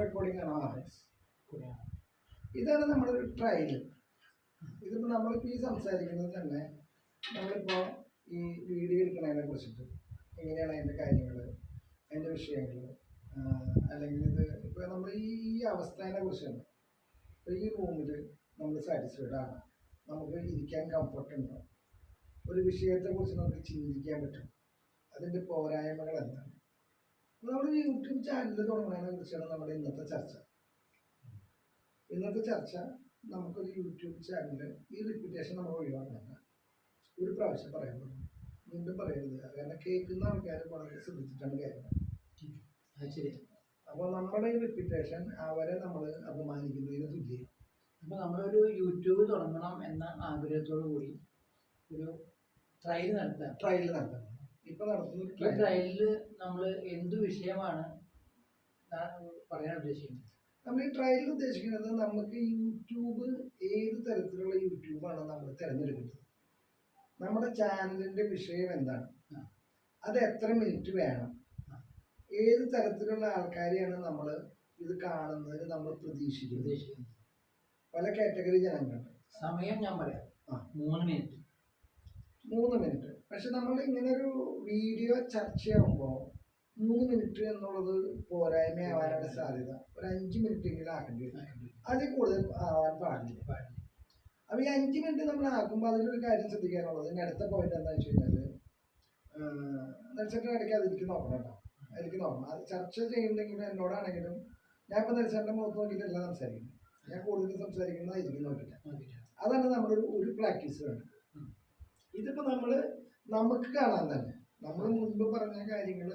Recording ആണ് ഇതാണ് നമ്മുടെ ഒരു ട്രയൽ ഇതിപ്പോൾ നമ്മളിപ്പോൾ ഈ സംസാരിക്കുന്നത് തന്നെ നമ്മളിപ്പോൾ ഈ വീഡിയോ എടുക്കുന്നതിനെ കുറിച്ചിട്ട്. എങ്ങനെയാണ് അതിന്റെ കാര്യങ്ങൾ അതിന്റെ വിഷയങ്ങൾ അല്ലെങ്കിൽ ഇത് ഇപ്പോൾ നമ്മൾ ഈ ഈ അവസ്ഥേനെ കുറിച്ചാണ്. ഇപ്പോൾ ഈ റൂമിൽ നമ്മൾ സാറ്റിസ്ഫൈഡ് ആണ്. നമുക്ക് ഇരിക്കാൻ കംഫർട്ട് ഉണ്ടോ? ഒരു വിഷയത്തെക്കുറിച്ച് നമുക്ക് ചിന്തിക്കാൻ പറ്റും. അതിന്റെ പോരായ്മകൾ എന്താണ് നമ്മൾ യൂട്യൂബ് ചാനൽ തുടങ്ങുന്നതിനെ കുറിച്ചാണ് നമ്മുടെ ഇന്നത്തെ ചർച്ച. ഇന്നത്തെ ചർച്ച നമുക്കൊരു യൂട്യൂബ് ചാനൽ ഈ റിപ്പീറ്റേഷൻ നമ്മൾ ഒഴിവാക്കണം ഒരു പ്രാവശ്യം പറയാൻ പറ്റും വീണ്ടും പറയരുത്. കാരണം കേൾക്കുന്ന ആൾക്കാർ വളരെ ശ്രദ്ധിച്ചിട്ടാണ് കാര്യങ്ങൾ അത് ശരി. അപ്പോൾ നമ്മുടെ ഈ റിപ്പീറ്റേഷൻ അവരെ നമ്മൾ അപമാനിക്കുന്നതിന് തുല്യം. അപ്പോൾ നമ്മളൊരു യൂട്യൂബ് തുടങ്ങണം എന്ന ആഗ്രഹത്തോടു കൂടി ഒരു ട്രയൽ നടത്താം. ട്രയൽ നടത്തണം. ഇപ്പൊ നടത്തുന്ന ട്രയലിൽ നമ്മൾ എന്ത് വിഷയമാണ് പറയാൻ ഉദ്ദേശിക്കുന്നത്? നമ്മൾ ഈ ട്രയലിൽ ഉദ്ദേശിക്കുന്നത് നമുക്ക് യൂട്യൂബ് ഏത് തരത്തിലുള്ള യൂട്യൂബാണ് നമ്മൾ തിരഞ്ഞെടുക്കുന്നത്. നമ്മുടെ ചാനലിന്റെ വിഷയം എന്താണ്? അത് എത്ര മിനിറ്റ് വേണം. ഏത് തരത്തിലുള്ള ആൾക്കാരെയാണ് നമ്മൾ ഇത് കാണുന്നതിന് നമ്മൾ പ്രതീക്ഷിക്കുന്നത്? പല കാറ്റഗറി ജനങ്ങളുണ്ട്. സമയം ഞാൻ പറയാം. മൂന്ന് മിനിറ്റ് മൂന്ന് മിനിറ്റ് പക്ഷെ നമ്മൾ ഇങ്ങനെ ഒരു വീഡിയോ ചർച്ചയാകുമ്പോൾ മൂന്ന് മിനിറ്റ് എന്നുള്ളത് പോരായ്മയാവാനാണ് സാധ്യത. ഒരു അഞ്ച് മിനിറ്റ് എങ്കിലും ആക്കേണ്ടി വരും. അതിൽ കൂടുതൽ ആവാൻ പാടില്ല. അപ്പൊ ഈ അഞ്ച് മിനിറ്റ് നമ്മൾ ആക്കുമ്പോൾ അതിലൊരു കാര്യം ശ്രദ്ധിക്കാനുള്ളത്. ഇനി അടുത്ത പോയിന്റ് എന്താ വെച്ച് കഴിഞ്ഞാൽ നെൽസന്റെ ഇടയ്ക്ക് അതിലേക്ക് നോക്കണം കേട്ടോ. അതിലേക്ക് നോക്കണം. അത് ചർച്ച ചെയ്യുന്നുണ്ടെങ്കിലും എന്നോടാണെങ്കിലും ഞാൻ ഇപ്പൊ നെൽസന്റെ മുഖത്ത് നോക്കിയിട്ടല്ല സംസാരിക്കുന്നത് ഞാൻ കൂടുതൽ സംസാരിക്കുന്നത് അതിലേക്ക് നോക്കിയിട്ടാണ് അതാണ് നമ്മുടെ ഒരു ഒരു പ്രാക്ടീസ് വേണ്ടത്. ഇതിപ്പോ നമ്മൾ നമുക്ക് കാണാൻ തന്നെ. നമ്മൾ മുൻപ് പറഞ്ഞ കാര്യങ്ങൾ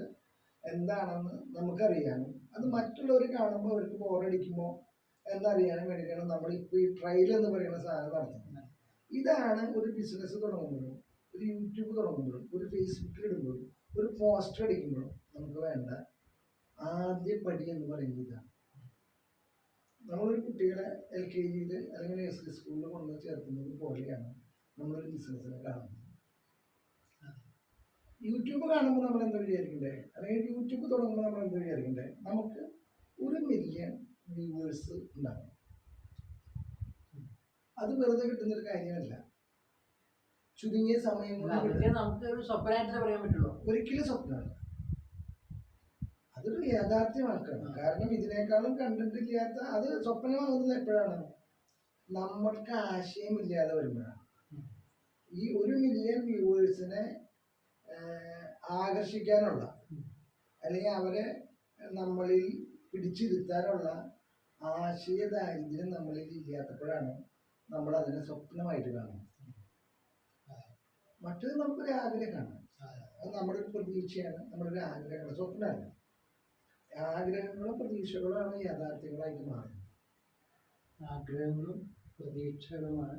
എന്താണെന്ന് നമുക്കറിയാനും അത് മറ്റുള്ളവർ കാണുമ്പോൾ അവർക്ക് ബോറടിക്കുമോ എന്നറിയാനും വേണ്ടിയിട്ടാണ് നമ്മൾ ഇപ്പോൾ ഈ ട്രയൽ എന്ന് പറയുന്ന സാധനം നടത്തുന്നത്. ഇതാണ് ഒരു ബിസിനസ് തുടങ്ങുമ്പോഴും ഒരു യൂട്യൂബ് തുടങ്ങുമ്പോഴും ഒരു ഫേസ്ബുക്കിൽ ഇടുമ്പോഴും ഒരു പോസ്റ്റർ അടിക്കുമ്പോഴും നമുക്ക് വേണ്ട ആദ്യ പടി എന്ന് പറയുന്നത് ഇതാണ്. നമ്മളൊരു കുട്ടികളെ എൽ കെ ജിയിൽ അല്ലെങ്കിൽ നഴ്സറി സ്കൂളിൽ കൊണ്ട് ചേർക്കുന്നത് പോലെയാണ് നമ്മളൊരു ബിസിനസ്സിനെ കാണുന്നത്. യൂട്യൂബ് കാണുമ്പോൾ നമ്മൾ എന്താ വിചാരിക്കണ്ടേ? അല്ലെങ്കിൽ യൂട്യൂബ് തുടങ്ങുമ്പോൾ നമ്മൾ എന്താ വിചാരിക്കണ്ടേ? നമുക്ക് ഒരു മില്യൺ വ്യൂവേഴ്സ് ഉണ്ടാവും അത് വെറുതെ കിട്ടുന്ന ഒരു കാര്യമല്ല. ചുരുങ്ങിയ സമയം സ്വപ്നമായിട്ടേ പറയാൻ പറ്റുള്ളൂ. ഒരിക്കലും സ്വപ്നമല്ല. അതൊരു യാഥാർത്ഥ്യമാക്കണം. കാരണം ഇതിനേക്കാളും കണ്ടന്റ് ഇല്ലാത്ത അത് സ്വപ്നമാകുന്നത് എപ്പോഴാണ്? നമ്മൾക്ക് ആശയമില്ലാതെ വരുമ്പോഴാണ്. ഈ ഒരു മില്യൺ വ്യൂവേഴ്സിനെ ആകർഷിക്കാനുള്ള. അല്ലെങ്കിൽ അവരെ നമ്മളിൽ പിടിച്ചിരുത്താനുള്ള ആശയ ദാരിദ്ര്യം നമ്മളിൽ ഇല്ലാത്തപ്പോഴാണ് നമ്മൾ അതിനെ സ്വപ്നമായിട്ട് കാണുന്നത്. മറ്റത് നമുക്കൊരു ആഗ്രഹമാണ് അത് നമ്മുടെ ഒരു പ്രതീക്ഷയാണ് നമ്മുടെ ഒരു ആഗ്രഹമാണ് സ്വപ്നമല്ല ആഗ്രഹങ്ങളും പ്രതീക്ഷകളുമാണ് യാഥാർത്ഥ്യങ്ങളായിട്ട് മാറുന്നത്. ആഗ്രഹങ്ങളും പ്രതീക്ഷകളുമാണ്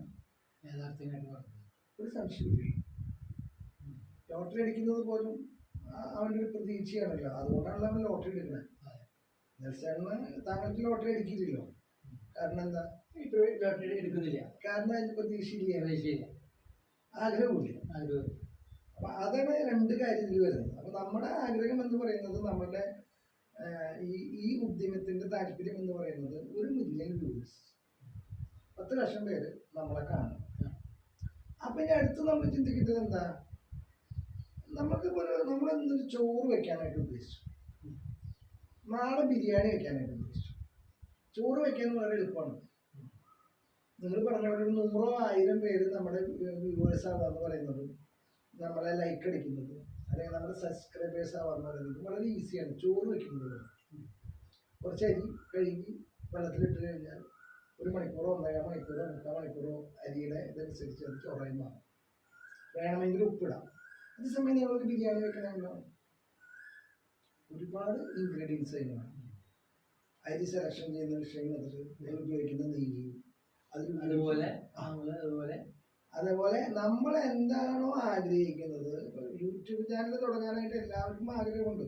യാഥാർത്ഥ്യമായിട്ട് മാറുന്നത്. ഒരു സംശയമില്ല ലോട്ടറി അടിക്കുന്നത് പോലും അവന്റെ ഒരു പ്രതീക്ഷയാണല്ലോ. അതുകൊണ്ടാണല്ലോ അവൻ ലോട്ടറി എടുക്കുന്നത്. അതെ. നെൽസണ് താങ്കൾക്ക് ലോട്ടറി അടിക്കില്ലല്ലോ. കാരണം എന്താ? ലോട്ടറി എടുക്കുന്നില്ല. കാരണം അതിന് പ്രതീക്ഷയില്ല. പ്രതീക്ഷയില്ല. ആഗ്രഹമില്ല ആഗ്രഹം അപ്പൊ അതാണ് രണ്ട് കാര്യത്തിൽ വരുന്നത്. അപ്പൊ നമ്മുടെ ആഗ്രഹം എന്ന് പറയുന്നത് നമ്മുടെ ഈ ഈ ഉദ്യമത്തിന്റെ താല്പര്യം എന്ന് പറയുന്നത് ഒരു മില്യൺ വ്യൂവേഴ്സ് പത്ത് ലക്ഷം പേര് നമ്മളെ കാണും. അപ്പൊ ഇനി അടുത്ത് നമ്മൾ ചിന്തിക്കേണ്ടത് എന്താ? നമുക്കിപ്പോ നമ്മളെന്തൊരു ചോറ് വെക്കാനായിട്ട് ഉദ്ദേശിച്ചു? നാളെ ബിരിയാണി വെക്കാനായിട്ട് ഉദ്ദേശിച്ചു. ചോറ് വെക്കാൻ വളരെ എളുപ്പമാണ് നിങ്ങൾ പറഞ്ഞ പോലെ ഒരു നൂറോ ആയിരം പേര് നമ്മുടെ വ്യൂവേഴ്സ് ആവാന്ന് പറയുന്നത് നമ്മളെ ലൈക്ക് അടിക്കുന്നത് അല്ലെങ്കിൽ നമ്മുടെ സബ്സ്ക്രൈബേഴ്സ് ആവാന്ന് പറയുന്നത് വളരെ ഈസിയാണ് ചോറ് വെക്കുന്നത്. കുറച്ച് അരി കഴുകി വെള്ളത്തിലിട്ട് കഴിഞ്ഞാൽ ഒരു മണിക്കൂറോ ഒന്നര മണിക്കൂറോ മുക്കാൽ മണിക്കൂറോ അരിയുടെ ഇതനുസരിച്ച് അത് ചോറായി മാറും. വേണമെങ്കിൽ ഉപ്പിടാം. അതേസമയം ഒരു ബിരിയാണി വെക്കണമെങ്കിലോ ഒരുപാട് ഇൻഗ്രീഡിയൻസ് അതിനാണ് അരി സെലക്ഷൻ ചെയ്യുന്ന വിഷയം അതിൽ നിങ്ങൾ ഉപയോഗിക്കുന്ന നെയ്യ് അതിൽ അതുപോലെ അതുപോലെ. അതേപോലെ നമ്മൾ എന്താണോ ആഗ്രഹിക്കുന്നത് യൂട്യൂബ് ചാനൽ തുടങ്ങാനായിട്ട് എല്ലാവർക്കും ആഗ്രഹമുണ്ട്.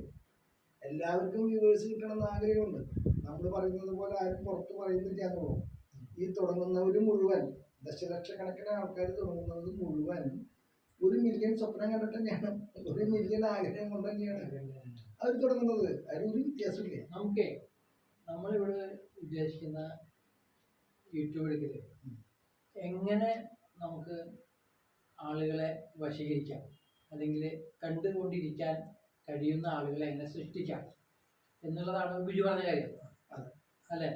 എല്ലാവർക്കും വ്യൂവേഴ്സ് കിട്ടണമെന്ന് ആഗ്രഹമുണ്ട്. നമ്മൾ പറയുന്നത് പോലെ ആരും പുറത്ത് പറയുന്നില്ല എന്നുള്ളൂ. ഈ തുടങ്ങുന്നവർ മുഴുവൻ ദശലക്ഷക്കണക്കിന് ആൾക്കാർ തുടങ്ങുന്നത് മുഴുവൻ ഒരു മില്യൺ സ്വപ്നം കണ്ടിട്ട് തന്നെയാണ് ഒരു മില്യൺ ആഗ്രഹം കൊണ്ട് തന്നെയാണ് അവർ തുടങ്ങുന്നത്. ഒരു വ്യത്യാസമില്ല. നമുക്ക് നമ്മളിവിടെ ഉദ്ദേശിക്കുന്ന യൂട്യൂബ് എടുക്കൽ. എങ്ങനെ നമുക്ക് ആളുകളെ വശീകരിക്കാം? അല്ലെങ്കിൽ കണ്ടുകൊണ്ടിരിക്കാൻ കഴിയുന്ന ആളുകളെ എങ്ങനെ സൃഷ്ടിക്കാം? എന്നുള്ളതാണ് ബിജു പറഞ്ഞ കാര്യം. അല്ലേ?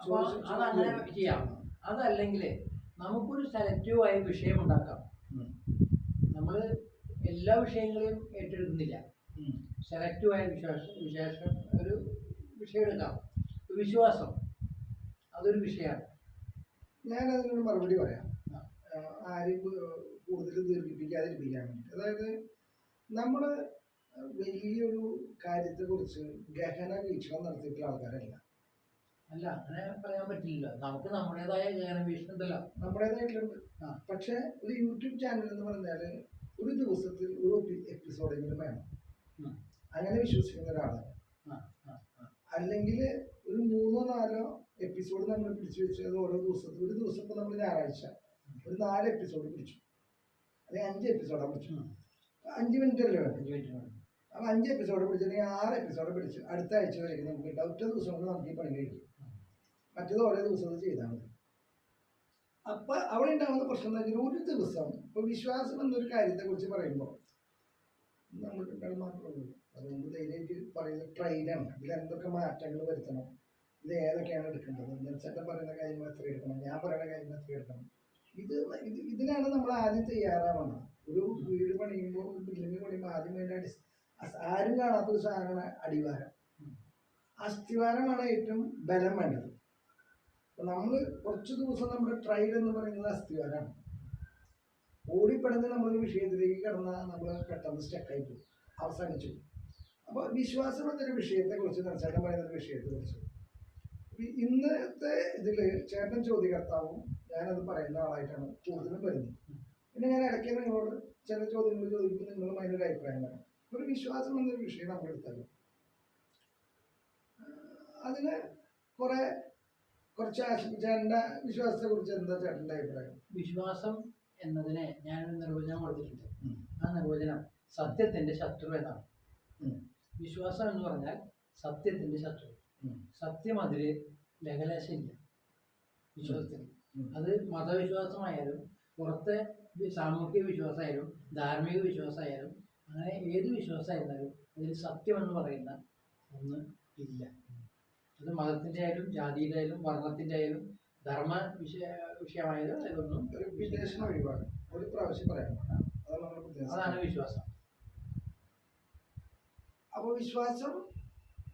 അപ്പോൾ അത് അതങ്ങനെ ചെയ്യാം. അതല്ലെങ്കിൽ നമുക്കൊരു സെലക്റ്റീവായ വിഷയം ഉണ്ടാക്കാം. നമ്മൾ എല്ലാ വിഷയങ്ങളെയും ഏറ്റെടുക്കുന്നില്ല. സെലക്റ്റീവായ വിശ്വാസം വിശേഷം ഒരു വിഷയം എടുക്കാം വിശ്വാസം. അതൊരു വിഷയമാണ്. ഞാൻ അതിനൊരു മറുപടി പറയാം. ആരെയും കൂടുതൽ ദീർഘിപ്പിക്കാതിരിപ്പിക്കാൻ വേണ്ടി അതായത് നമ്മൾ വലിയൊരു കാര്യത്തെക്കുറിച്ച് ഗഹന വീക്ഷണം നടത്തിയിട്ടുള്ള ആൾക്കാരല്ല. അല്ല അങ്ങനെ പറയാൻ പറ്റില്ല. നമുക്ക് നമ്മുടേതായ ജ്ഞാനവീക്ഷണം ഉണ്ടല്ലോ. നമ്മുടേതായിട്ടുണ്ട് ആ. പക്ഷെ ഒരു യൂട്യൂബ് ചാനൽ എന്ന് പറഞ്ഞാൽ ഒരു ദിവസത്തിൽ ഒരു എപ്പിസോഡെങ്കിലും വേണം. അങ്ങനെ വിശ്വസിക്കുന്ന ഒരാളാണ്. അല്ലെങ്കിൽ ഒരു മൂന്നോ നാലോ എപ്പിസോഡ് നമ്മൾ പിടിച്ചു വെച്ചത് ഓരോ ദിവസത്തിൽ. ഒരു ദിവസം ഇപ്പൊ നമ്മൾ ഞായറാഴ്ച ഒരു നാല് എപ്പിസോഡ് പിടിച്ചു. അല്ലെങ്കിൽ അഞ്ച് എപ്പിസോഡാണ് പിടിച്ചു. അഞ്ച് മിനിറ്റ് അല്ലേ വേണം അഞ്ച് മിനിറ്റ് മതി. അപ്പോൾ അഞ്ച് എപ്പിസോഡ് പിടിച്ചിട്ടുണ്ടെങ്കിൽ ആറ് എപ്പിസോഡ് പിടിച്ച് അടുത്ത ആഴ്ച വരെയും നമുക്ക് കിട്ടാം. ഒറ്റ ദിവസം കൊണ്ട് നമുക്ക് ഈ പണി കഴിക്കും മറ്റേത് ഓരോ ദിവസം ചെയ്താൽ മതി. അപ്പം അവിടെ ഉണ്ടാകുന്ന പ്രശ്നം എന്താ? വെച്ചാൽ ഒരു ദിവസം ഇപ്പോൾ വിശ്വാസം എന്നൊരു കാര്യത്തെക്കുറിച്ച് പറയുമ്പോൾ നമ്മൾ രണ്ടാൾ മാത്രമേ അതുകൊണ്ട് ധൈര്യമായിട്ട് പറയുന്നത് ട്രെയിനാണ് ഇതിൽ എന്തൊക്കെ മാറ്റങ്ങൾ വരുത്തണം? ഇത് ഏതൊക്കെയാണ് എടുക്കേണ്ടത്? നെൽസേട്ടൻ പറയുന്ന കാര്യങ്ങൾ എത്ര എടുക്കണം? ഞാൻ പറയുന്ന കാര്യങ്ങൾ എത്ര എടുക്കണം? ഇത് ഇത് ഇതിനാണ് നമ്മൾ ആദ്യം തയ്യാറാവണം. ഒരു വീട് പണിയുമ്പോൾ ബിൽഡിംഗ് പണിയുമ്പോൾ ആദ്യം വേണ്ട അടി ആരും കാണാത്ത ഒരു സാധനമാണ് അടിവാരം. അസ്ഥിവാരമാണ് ഏറ്റവും ബലം വേണ്ടത്. നമ്മൾ കുറച്ച് ദിവസം നമ്മുടെ ട്രയൽ എന്ന് പറയുന്നത് അസ്ഥിവാരമാണ് ഓടിപ്പെടുന്ന നമ്മൾ വിഷയത്തിലേക്ക് കിടന്നാൽ നമ്മൾ പെട്ടെന്ന് സ്റ്റക്കായി പോകും അവസാനിച്ചു അപ്പോൾ വിശ്വാസം എന്നൊരു വിഷയത്തെ വിഷയത്തെക്കുറിച്ച് ചേട്ടൻ പറയുന്ന ഒരു വിഷയത്തെക്കുറിച്ച്. ഇന്നത്തെ ഇതിൽ ചേട്ടൻ ചോദ്യകർത്താവും ഞാനത് പറയുന്ന ആളായിട്ടാണ് കൂടുതലും വരുന്നത്. പിന്നെ ഞാൻ ഇടയ്ക്ക് നിങ്ങളോട് ചില ചോദ്യങ്ങൾ ചോദിക്കുമ്പോൾ നിങ്ങളും അതിനൊരു അഭിപ്രായം വരാം ഒരു വിശ്വാസം എന്നൊരു വിഷയം നമ്മൾ എടുത്താലും അതിന് കുറെ കുറച്ച് ആശ- വിശ്വാസത്തെ കുറിച്ച് എന്താ ചേട്ടന്റെ അഭിപ്രായം? വിശ്വാസം എന്നതിനെ ഞാനൊരു നിർവചനം കൊടുത്തിട്ടുണ്ട്. ആ നിർവചനം സത്യത്തിന്റെ ശത്രു എന്നാണ്. വിശ്വാസം എന്ന് പറഞ്ഞാൽ സത്യത്തിന്റെ ശത്രു. സത്യം അതിൽ ലഹലേശമില്ല വിശ്വാസത്തിൽ. അത് മതവിശ്വാസമായാലും പുറത്തെ സാമൂഹ്യ സാമൂഹിക വിശ്വാസമായാലും ധാർമ്മിക വിശ്വാസമായാലും അങ്ങനെ ഏത് വിശ്വാസമായിരുന്നാലും അതിൽ സത്യം എന്ന് പറയുന്ന ഒന്ന് ഇല്ല. അത് മതത്തിന്റെ ആയാലും ജാതിയുടെ ആയാലും വർണത്തിന്റെ ആയാലും ധർമ്മ വിഷയ വിഷയമായാലും അതിലൊന്നും ഒരു വിദേശ ഒഴിവാണ്. ഒരു പ്രാവശ്യം പറയാം അതാണ് വിശ്വാസം. അപ്പൊ വിശ്വാസം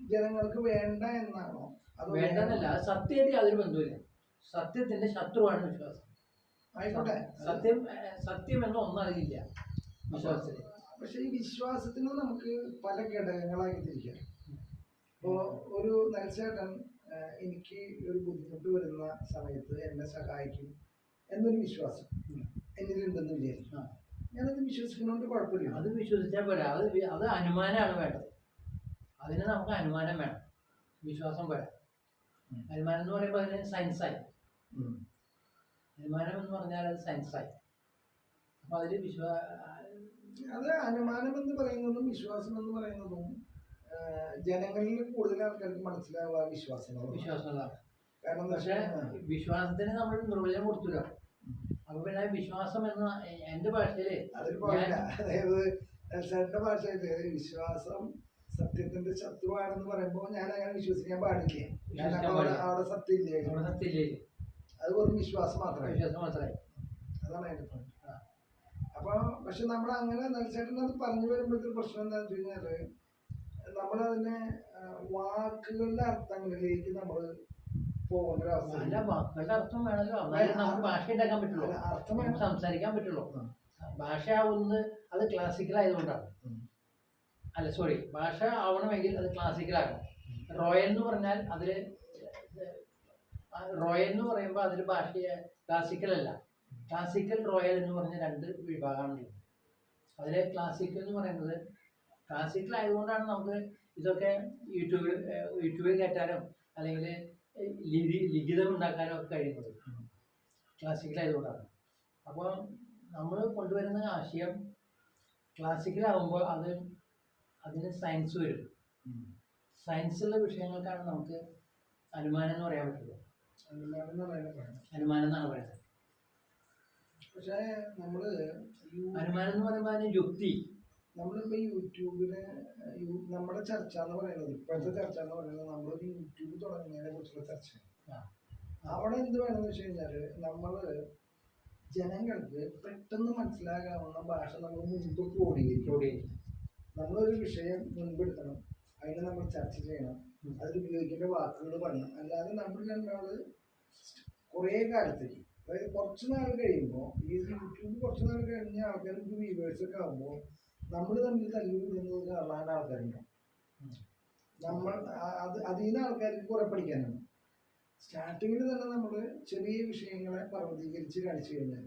ജനങ്ങൾക്ക് വേണ്ട എന്നാണോ? അത് വേണ്ടെന്നല്ല. അത് സത്യമായിട്ട് യാതൊരു ബന്ധവുമില്ല. സത്യത്തിന്റെ ശത്രുവാണ് വിശ്വാസം. ആയിക്കോട്ടെ. സത്യം സത്യം എന്ന ഒന്നും അതിലില്ല വിശ്വാസത്തിൽ. പക്ഷെ ഈ വിശ്വാസത്തിന് നമുക്ക് പല ഘടകങ്ങളായി തിരിക്കാം ഇപ്പോ ഒരു നരസേട്ടൻ എനിക്ക് ഒരു ബുദ്ധിമുട്ട് വരുന്ന സമയത്ത് എന്നെ സഹായിക്കും എന്നൊരു വിശ്വാസം. എന്നിലുണ്ടെന്ന് വിചാരിക്കും ആ. ഞാനത് വിശ്വസിക്കുന്നതുകൊണ്ട് കുഴപ്പമില്ല അത് വിശ്വസിച്ചാൽ പോരാ അത് അത് അനുമാനമാണ് വേണ്ടത് അതിന് നമുക്ക് അനുമാനം വേണം വിശ്വാസം പോരാ. അനുമാനം എന്ന് പറയുമ്പോൾ അതിന് സയൻസായി. അനുമാനം എന്ന് പറഞ്ഞാൽ അത് സയൻസായി അപ്പൊ അതിൽ വിശ്വാ അത് അനുമാനം എന്ന് പറയുന്നതും വിശ്വാസം എന്ന് പറയുന്നതും ജനങ്ങളിൽ കൂടുതൽ ആൾക്കാർക്ക് മനസ്സിലാവുക വിശ്വാസങ്ങളാണ് വിശ്വാസങ്ങളാണ്. കാരണം പക്ഷെ വിശ്വാസത്തിന് നമ്മൾ നിർവചനം കൊടുത്തില്ല അപ്പൊ പിന്നെ വിശ്വാസം എന്ന എന്റെ ഭാഷയിൽ അതൊരു അതായത് നെൽസന്റെ ഭാഷയിൽ വിശ്വാസം സത്യത്തിന്റെ ശത്രുവാണെന്ന് പറയുമ്പോൾ ഞാൻ അങ്ങനെ വിശ്വസിക്കാൻ പാടില്ല? കാരണം വിശ്വസിക്കാൻ അവിടെ പാടില്ല. അവിടെ സത്യമില്ല? സത്യമില്ലേ? അത് വെറും വിശ്വാസം മാത്രമേ. വിശ്വാസം മാത്രമേ. അതാണ് അതിന്റെ പോയിന്റ്. അപ്പൊ പക്ഷെ നമ്മൾ അങ്ങനെ നെൽസേട്ടൻ അത് പറഞ്ഞു വരുമ്പോഴത്തെ പ്രശ്നം എന്താണെന്ന് വെച്ച് കഴിഞ്ഞാൽ നമ്മളതിനെ തന്നെ വാക്കുകളുടെ അർത്ഥങ്ങളിലേക്ക് നമ്മൾ പോകുന്ന നല്ല വാക്കുകളുടെ അർത്ഥം വേണമല്ലോ എന്നാലും നമുക്ക് ഭാഷ ഉണ്ടാക്കാൻ പറ്റുള്ളൂ. അല്ല, അർത്ഥം വേണം. സംസാരിക്കാൻ പറ്റുള്ളൂ. ഭാഷ ആവുന്നത് അത് ക്ലാസിക്കൽ ആയതുകൊണ്ടാണ്. അല്ല സോറി ഭാഷ ആവണമെങ്കിൽ അത് ക്ലാസിക്കൽ ആകണം. റോയൽ എന്ന് പറഞ്ഞാൽ അതിൽ റോയൽ എന്ന് പറയുമ്പോൾ അതിൽ ഭാഷ ക്ലാസിക്കൽ അല്ല. ക്ലാസിക്കൽ റോയൽ എന്ന് പറഞ്ഞ രണ്ട് വിഭാഗമാണുള്ളത്. അതിലെ ക്ലാസിക്കൽ എന്ന് പറയുന്നത് ക്ലാസിക്കൽ ആയതുകൊണ്ടാണ് നമുക്ക് ഇതൊക്കെ യൂട്യൂബിൽ യൂട്യൂബിൽ കേട്ടാലും അല്ലെങ്കിൽ ലിഖി ലിഖിതം ഉണ്ടാക്കാനും ഒക്കെ കഴിയുന്നത് ക്ലാസിക്കൽ ആയതുകൊണ്ടാണ് അപ്പോൾ നമ്മൾ കൊണ്ടുവരുന്ന ആശയം ക്ലാസിക്കൽ ആകുമ്പോൾ അത് അതിന് സയൻസ് വരും. സയൻസുള്ള വിഷയങ്ങൾക്കാണ് നമുക്ക് അനുമാനം എന്ന് പറയാൻ പറ്റുള്ളൂ. അനുമാനം എന്നാണ് പറയുന്നത്. പക്ഷേ നമ്മൾ അനുമാനം എന്ന് പറയുമ്പോൾ അതിന് യുക്തി. നമ്മളിപ്പോ യൂട്യൂബിൽ യു- നമ്മുടെ ചർച്ച എന്ന് പറയുന്നത് ഇപ്പോഴത്തെ ചർച്ച എന്ന് പറയുന്നത് നമ്മളൊരു യൂട്യൂബ് തുടങ്ങുന്നതിനെ കുറിച്ചുള്ള ചർച്ചയാണ് ആ. അവിടെ എന്ത് വേണമെന്ന് വെച്ച് കഴിഞ്ഞാൽ നമ്മൾ ജനങ്ങൾക്ക് പെട്ടെന്ന് മനസ്സിലാകാവുന്ന ഭാഷ നമ്മൾ മുൻപ് ക്രോഡീകരിക്കും. നമ്മളൊരു വിഷയം മുൻപെടുത്തണം അതിനെ നമ്മൾ ചർച്ച ചെയ്യണം. അതിൽ ഉപയോഗിക്കേണ്ട വാക്കുകൾ പറയണം അല്ലാതെ നമ്മൾ രണ്ടാൾ കുറേ കാലത്തേക്ക് അതായത് കുറച്ച് നാൾ കഴിയുമ്പോൾ ഈ യൂട്യൂബ് കുറച്ച് നാൾ കഴിഞ്ഞ ആൾക്കാർക്ക് വ്യൂവേഴ്സ് ഒക്കെ ആകുമ്പോൾ നമ്മൾ തമ്മിൽ തല്ലിവിടുന്നത് കാണാൻ ആൾക്കാരുണ്ടാവും നമ്മൾ അത് അതിൽ നിന്ന് ആൾക്കാർക്ക് കുറെ പഠിക്കാനാണ് സ്റ്റാർട്ടിങ്ങിൽ തന്നെ നമ്മൾ ചെറിയ വിഷയങ്ങളെ പർവതീകരിച്ച് കാണിച്ചു കഴിഞ്ഞാൽ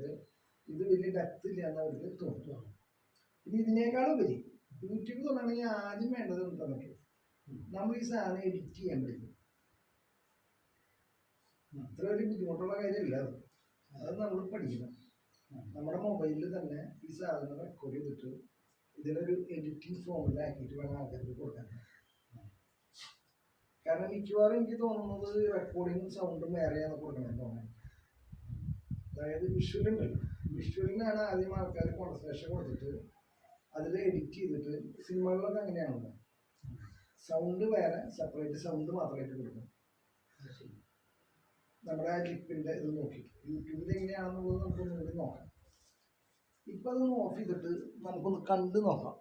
ഇത് വലിയ ഡെപ്ത് ഇല്ല എന്ന് അവർക്ക് തോന്നും. ഇനി ഇതിനേക്കാളും ഉപരി യൂട്യൂബ് തുടങ്ങണമെങ്കിൽ ആദ്യം വേണ്ടത് എന്താണെന്നൊക്കെ നമ്മൾ ഈ സാധനം എഡിറ്റ് ചെയ്യാൻ പഠിക്കും. ഉം. അത്ര ഒരു ബുദ്ധിമുട്ടുള്ള കാര്യമല്ല അത്. അത് നമ്മൾ പഠിക്കണം. നമ്മുടെ മൊബൈലിൽ തന്നെ ഈ സാധനം റെക്കോർഡ് ചെയ്തിട്ട് ഇതിനൊരു എഡിറ്റിംഗ് ഫോമിലാക്കിയിട്ട് വേണം ആൾക്കാർക്ക് കൊടുക്കാൻ. കാരണം മിക്കവാറും എനിക്ക് തോന്നുന്നത് റെക്കോർഡിങ്ങും സൗണ്ടും വേറെയാണ് കൊടുക്കണമെന്ന് തോന്നുന്നത് അതായത് വിഷ്വൽ ഉണ്ടല്ലോ വിഷ്വലിനാണ് ആദ്യം ആൾക്കാർ കോൺസെൻട്രേഷൻ കൊടുത്തിട്ട് അതിൽ എഡിറ്റ് ചെയ്തിട്ട് സിനിമകളിലൊക്കെ അങ്ങനെയാണല്ലോ. സൗണ്ട് വേറെ സെപ്പറേറ്റ് സൗണ്ട് മാത്രമായിട്ട് കൊടുക്കും അത് ശരി. നമ്മുടെ ആ ലിപ്പിന്റെ ഇത് നോക്കി. യൂട്യൂബിൽ എങ്ങനെയാണെന്നുള്ളത് നമുക്കൊന്നും കൂടി നോക്കാം. ഇപ്പൊ അതൊന്ന് ഓഫ് ചെയ്തിട്ട് നമുക്കൊന്ന് കണ്ടു നോക്കാം.